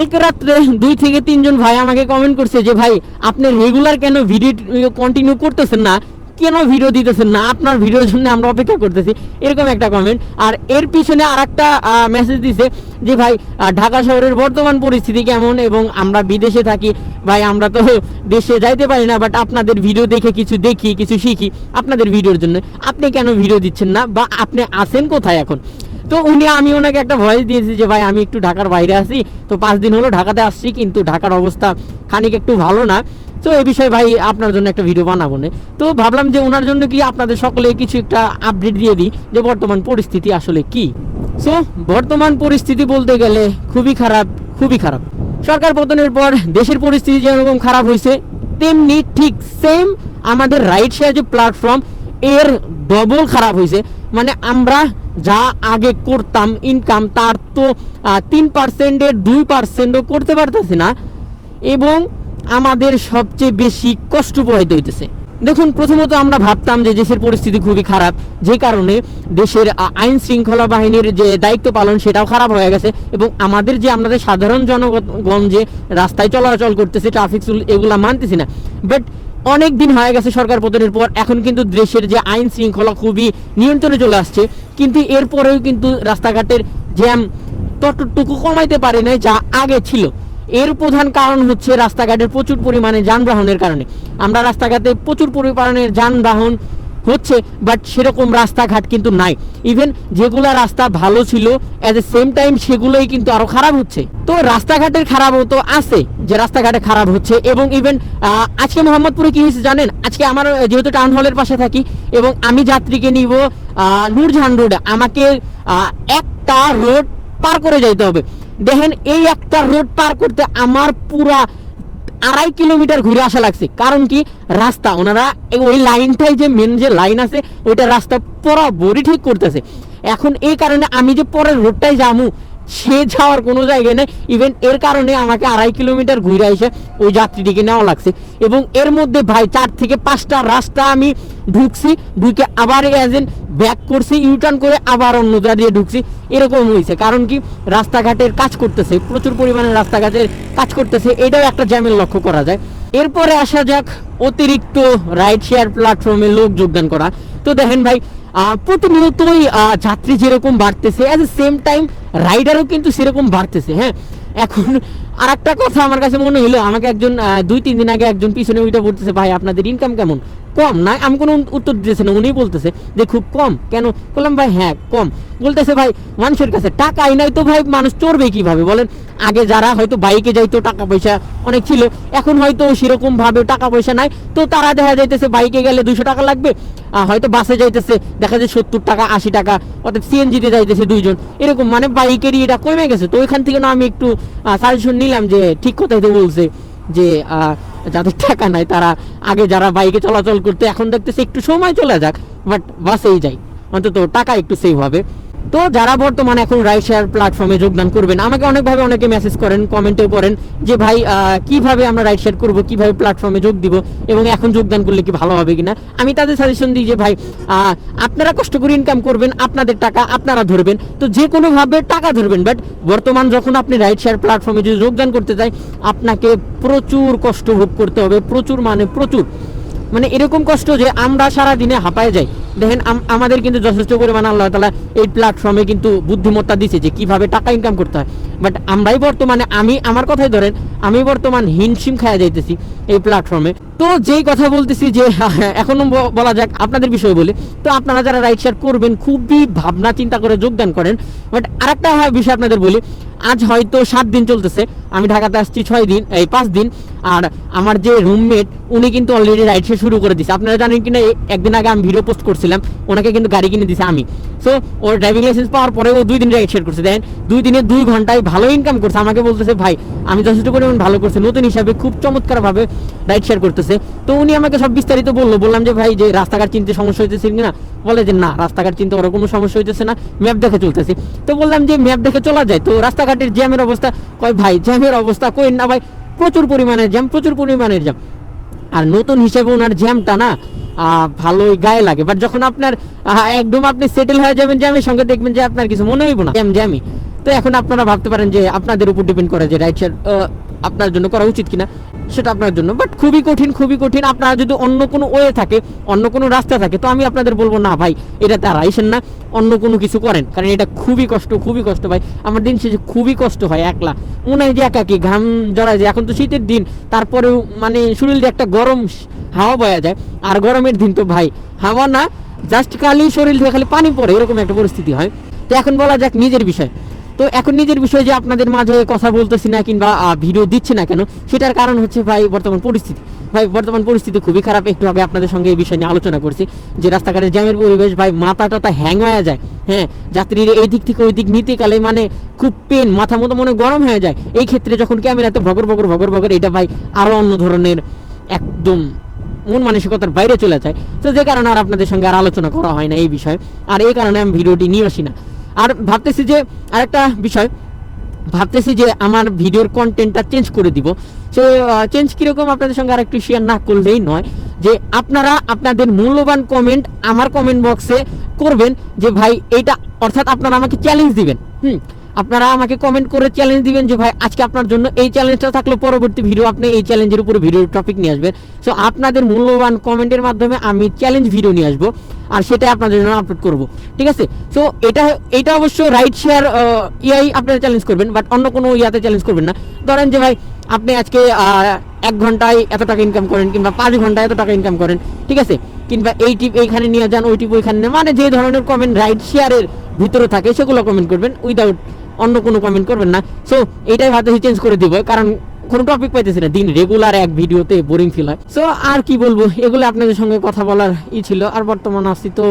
কালকে রাত্রে দুই থেকে তিনজন ভাই আমাকে কমেন্ট করছে যে, ভাই, আপনি রেগুলার কেন ভিডিও কন্টিনিউ করতেছেন না? কেন ভিডিও দিতেছেন না? আপনার ভিডিওর জন্য আমরা অপেক্ষা করতেছি। এরকম একটা কমেন্ট আর এর পিছনে আর একটা মেসেজ দিছে যে, ভাই ঢাকা শহরের বর্তমান পরিস্থিতি কেমন এবং আমরা বিদেশে থাকি? ভাই, আমরা তো দেশে যাইতে পারি না বাট আপনাদের ভিডিও দেখে কিছু দেখি, কিছু শিখি আপনাদের ভিডিওর জন্য। আপনি কেন ভিডিও দিচ্ছেন না? বা আপনি আছেন কোথায় এখন? তো উনি, আমি ওনাকে একটা ভয়েস দিয়েছি যে, ভাই, আমি একটু ঢাকার বাইরে আছি। তো পাঁচ দিন হলো ঢাকাতে আসছি, কিন্তু ঢাকার অবস্থা খানিক একটু ভালো না। তো এই বিষয়ে, ভাই, আপনার জন্য একটা ভিডিও বানাবো না। তো ভাবলাম যে ওনার জন্য কি আপনাদের সকলে কিছু একটা আপডেট দিয়ে দিই যে, বর্তমান পরিস্থিতি আসলে কি? সো বর্তমান পরিস্থিতি বলতে গেলে খুবই খারাপ খুবই খারাপ। সরকার পতনের পর দেশের পরিস্থিতি যেরকম খারাপ হয়েছে, তেমনি ঠিক সেম আমাদের রাইট শেয়ার যে প্ল্যাটফর্ম এর ডবল খারাপ হয়েছে। মানে আমরা যা আগে করতাম ইনকাম তার তো তিন পার্সেন্টের দুই পার্সেন্টও করতে পারতেছি না এবং আমাদের সবচেয়ে বেশি কষ্ট পোহাইতে হইতেছে। দেখুন, প্রথমত আমরা ভাবতাম যে দেশের পরিস্থিতি খুবই খারাপ, যে কারণে দেশের আইন শৃঙ্খলা বাহিনীর যে দায়িত্ব পালন, সেটাও খারাপ হয়ে গেছে এবং আমাদের যে আমাদের সাধারণ জনগণ যে রাস্তায় চলাচল করতেছে ট্রাফিক এগুলা মানতেছি না। বাট অনেক দিন হয়ে গেছে সরকার পতনের পর, এখন কিন্তু দেশের যে আইন শৃঙ্খলা খুবই নিয়ন্ত্রণে চলে আসছে। কিন্তু এরপরেও কিন্তু রাস্তাঘাটের জ্যাম ততটুকু কমাইতে পারে নাই যা আগে ছিল। এর প্রধান কারণ হচ্ছে রাস্তাঘাটের প্রচুর পরিমাণে যানবাহনের কারণে। আমরা রাস্তাঘাটে প্রচুর পরিমাণে যানবাহন হচ্ছে বাট সেরকম রাস্তাঘাট কিন্তু নাই। ইভেন যেগুলা রাস্তা ভালো ছিল অ্যাট দ্য সেম টাইম সেগুলোই কিন্তু আরও খারাপ হচ্ছে। তো রাস্তাঘাটের খারাপও তো আছে, যে রাস্তাঘাটে খারাপ হচ্ছে, এবং ইভেন আজকে মোহাম্মদপুরে কি হয়েছে জানেন? আজকে আমার যেহেতু টাউন হলের পাশে থাকি, এবং আমি যাত্রীকে নিব নূরজাহান রোডে আমাকে একটা রোড পার করে যাইতে হবে। দেখেন, এই একটা রোড পার করতে আমার পুরা আড়াই কিলোমিটার ঘুরে আসা লাগছে। কারণ কি? রাস্তা। ওনারা ওই লাইনটাই যে মেন যে লাইন আছে, ওইটা রাস্তা বরাবরই ঠিক করতেছে। এখন এই কারণে আমি যে পরের রোডটাই যামু, সে যাওয়ার কোনো জায়গায় নেই। ইভেন এর কারণে আমাকে আড়াই কিলোমিটার ঘুরে এসে ওই যাত্রীটিকে নেওয়া লাগছে। এবং এর মধ্যে ভাই, চার থেকে পাঁচটা রাস্তা আমি ঢুকছি, ঢুকে আবার এজেন্ট ব্যাক করছি ইউটার্ন করে আবার অন্য যা দিয়ে ঢুকছি। এরকম হয়েছে কারণ কি রাস্তাঘাটের কাজ করতেছে, প্রচুর পরিমাণে রাস্তাঘাটের কাজ করতেছে, এটাও একটা জ্যামের লক্ষ্য করা যায়। এরপরে আসা যাক অতিরিক্ত রাইড শেয়ার প্ল্যাটফর্মে লোক যোগদান করা। তো দেখেন ভাই প্রতিনিয়তই যাত্রী যেরকম বাড়তেছে অ্যাট দ্য সেম টাইম রাইডারও কিন্তু সেরকম বাড়তেছে হ্যাঁ? এখন আর একটা কথা আমার কাছে মনে হলো, আমাকে একজন দুই, তিন দিন আগে একজন পিছনে উইটা বলতেছে, ভাই, আপনাদের ইনকাম কেমন? কম, না, আমি কোনো উত্তর দিতেছে না। উনি বলতেছে যে, খুব কম। কেন? বললাম, ভাই হ্যাঁ কম। বলতেছে, ভাই, মানুষের কাছে টাকাই নাই তো ভাই, মানুষ চড়বে কীভাবে? বলেন, আগে যারা হয়তো বাইকে যাইতো টাকা পয়সা অনেক ছিল, এখন হয়তো সেরকম ভাবে টাকা পয়সা নাই, তো তারা দেখা যাইতেছে বাইকে গেলে দুশো টাকা লাগবে। হয়তো বাসে যাইতেছে, দেখা যায় সত্তর টাকা, আশি টাকা, অর্থাৎ সিএনজিতে যাইতেছে দুইজন। এরকম মানে বাইকেরই এটা কমে গেছে। তো ওইখান থেকে না আমি একটু সাজেশন নিলাম যে ঠিক কথাই তো বলছে, যে যাদের টাকা নাই তারা আগে যারা বাইকে চলাচল করতে, এখন দেখতেছে একটু সময় চলে যাক বাট বাসেই যাই। অন্তত টাকা একটু সেভ হবে। তো যারা বর্তমানে এখন রাইড শেয়ার প্ল্যাটফর্মে যোগদান করবেন, আমাকে অনেকভাবে অনেকে মেসেজ করেন কমেন্টেও করেন যে ভাই কীভাবে আমরা রাইড শেয়ার করব, কীভাবে প্ল্যাটফর্মে যোগ দিব এবং এখন যোগদান করলে কি ভালো হবে কিনা? আমি তাদের সাজেশন দিই যে ভাই আপনারা কষ্ট করে ইনকাম করবেন, আপনাদের টাকা আপনারা ধরবেন। তো যে কোনোভাবে টাকা ধরবেন বাট বর্তমান যখন আপনি রাইড শেয়ার প্ল্যাটফর্মে যদি যোগদান করতে চাই, আপনাকে প্রচুর কষ্ট ভোগ করতে হবে, প্রচুর মানে প্রচুর। মানে এরকম কষ্ট যে আমরা সারা দিনে হাঁপায় যাই। দেখেন, আম- আমাদের কিন্তু যথেষ্ট পরিমাণ আল্লাহ তালা এই প্ল্যাটফর্মে কিন্তু বুদ্ধিমত্তা দিছে যে কীভাবে টাকা ইনকাম করতে হয়। বাট আমরাই বর্তমানে, আমি, আমার কথাই ধরেন, আমি বর্তমান হিমশিম খায়া যাইতেছি এই প্ল্যাটফর্মে তো যেই কথা বলতেছি যে এখনও বলা যাক আপনাদের বিষয় বলি। তো আপনারা যারা রাইড শেয়ার করবেন, খুবই ভাবনা চিন্তা করে যোগদান করেন। বাট আরেকটা বিষয় আপনাদের বলি, আজ হয়তো সাত দিন চলতেছে, আমি ঢাকাতে আসছি ছয় দিন, এই পাঁচ দিন, আর আমার যে রুমমেট উনি কিন্তু অলরেডি রাইড শেয়ার শুরু করে দিছে। আপনারা জানেন কিনা একদিন আগে আমি ভিডিও পোস্ট করছিলাম, ওনাকে কিন্তু গাড়ি কিনে দিছে আমি। সো ওর ড্রাইভিং লাইসেন্স পাওয়ার পরে ও দুই দিন রাইড শেয়ার করছে। দেন দুই দিনে দুই ঘন্টায় ভালো ইনকাম করছে। আমাকে বলতেছে, ভাই, আমি যথেষ্ট পরিমাণ ভালো করছে। নতুন হিসাবে খুব চমৎকার ভাবে রাইড শেয়ার করতেছে। তো উনি আমাকে সব বিস্তারিত বলল। বললাম যে, ভাই, যে রাস্তাঘাট চিনতে সমস্যা হইতেছে কিনা? বলে যে, না, রাস্তাঘাট চিনতে ওর কোনো সমস্যা হইতেছে না। ম্যাপ দেখে চলতেছি। তো বললাম যে, ম্যাপ দেখে চলা যায়? তো রাস্তাঘাটের জ্যামের অবস্থা, কয়, ভাই, জ্যামের অবস্থা কই না ভাই, প্রচুর পরিমাণের জ্যাম, প্রচুর পরিমাণের জ্যাম। আর নতুন হিসেবে ওনার জ্যামটা না ভালোই গায়ে লাগে। বাট যখন আপনার একদম আপনি সেটেল হয়ে যাবেন জ্যামের সঙ্গে, দেখবেন যে আপনার কিছু মনে হইব না। জ্যাম, জ্যামই। তো এখন আপনারা ভাবতে পারেন যে আপনাদের উপর ডিপেন্ড করে যে রাইড শেয়ার আপনার জন্য করা উচিত কিনা, সেটা আপনার জন্য। বাট খুবই কঠিন খুবই কঠিন। আপনারা যদি অন্য কোনো ওয়ে থাকে, অন্য কোনো রাস্তা থাকে, তো আমি আপনাদের বলব, না ভাই, এটা তার আইসেন না, অন্য কোনো কিছু করেন। কারণ এটা খুবই কষ্ট খুবই কষ্ট ভাই। আমার দিন শেষে খুবই কষ্ট হয় একলা। মনে হয় যে একাকি, ঘাম জড়ায় যায়। এখন তো শীতের দিন, তারপরেও মানে শরীর একটা গরম হাওয়া বয়া যায়। আর গরমের দিন তো ভাই, হাওয়া না জাস্ট খালি শরীর থেকে খালি পানি পড়ে, এরকম একটা পরিস্থিতি হয়। তো এখন বলা যাক নিজের বিষয়। তো এখন নিজের বিষয়ে যে আপনাদের মাঝে কথা বলতেছি না কিংবা ভিডিও দিচ্ছি না কেন, সেটার কারণ হচ্ছে ভাই বর্তমান পরিস্থিতি। ভাই বর্তমান পরিস্থিতি খুবই খারাপ। একটু আগে আপনাদের সঙ্গে এই বিষয় নিয়ে আলোচনা করছি, যে রাস্তাঘাটে জ্যামের পরিবেশ, ভাই মাথা টাথা হ্যাং হয়ে যায়। হ্যাঁ যাত্রীরা এই দিক থেকে ওই দিক নিতে গেলে মানে খুব পেন মাথা মতো মনে গরম হয়ে যায়। এই ক্ষেত্রে যখন ক্যামেরাতে ভগর ভগর ভগর ভগর, এটা ভাই আরও অন্য ধরনের একদম মন মানসিকতার বাইরে চলে যায়। তো যে কারণে আর আপনাদের সঙ্গে আর আলোচনা করা হয় না এই বিষয়ে। আর এই কারণে আমি ভিডিওটি নিয়ে আসি না। আর ভাবতেছি যে আরেকটা বিষয়, ভাবতেছি যে আমার ভিডিওর কন্টেন্টটা চেঞ্জ করে দিব। সো চেঞ্জ কীরকম আপনাদের সঙ্গে আর একটু শেয়ার না করলেই নয়, যে আপনারা আপনাদের মূল্যবান কমেন্ট আমার কমেন্ট বক্সে করবেন, যে ভাই এটা অর্থাৎ আপনারা আমাকে চ্যালেঞ্জ দিবেন। হুম আপনারা আমাকে কমেন্ট করে চ্যালেঞ্জ দিবেন যে ভাই, আজকে আপনার জন্য এই চ্যালেঞ্জটা থাকলে, পরবর্তী ভিডিও আপনি এই চ্যালেঞ্জের উপরে ভিডিওর টপিক নিয়ে আসবেন। সো আপনাদের মূল্যবান কমেন্টের মাধ্যমে আমি চ্যালেঞ্জ ভিডিও নিয়ে আসব আর সেটা আপনাদের জন্য আপলোড করব। ঠিক আছে? সো এটা এটা অবশ্য রাইট শেয়ার ইয়াই আপনারা চ্যালেঞ্জ করবেন বাট অন্য কোনো ইয়াতে চ্যালেঞ্জ করবেন না। ধরেন যে ভাই, আপনি আজকে এক ঘন্টায় এত টাকা ইনকাম করেন কিংবা পাঁচ ঘন্টায় এত টাকা ইনকাম করেন, ঠিক আছে? কিংবা এই টিপ এইখানে নিয়ে যান, ওই টিপ ওইখানে মানে যে ধরনের কমেন্ট রাইট শেয়ারের ভিতরে থাকে, সেগুলো কমেন্ট করবেন উইদাউট অন্য কোনো কমেন্ট করবেন না। সো এটাই ভাবতেছি চেঞ্জ করে দিব, কারণ কোনো টপিক পাইতেছি না। দিন রেগুলার এক ভিডিওতে বোরিং ফিল হয়। সো আর কি বলব, এগুলো আপনাদের সঙ্গে কথা বলার ই ছিল। আর বর্তমান আসছি তো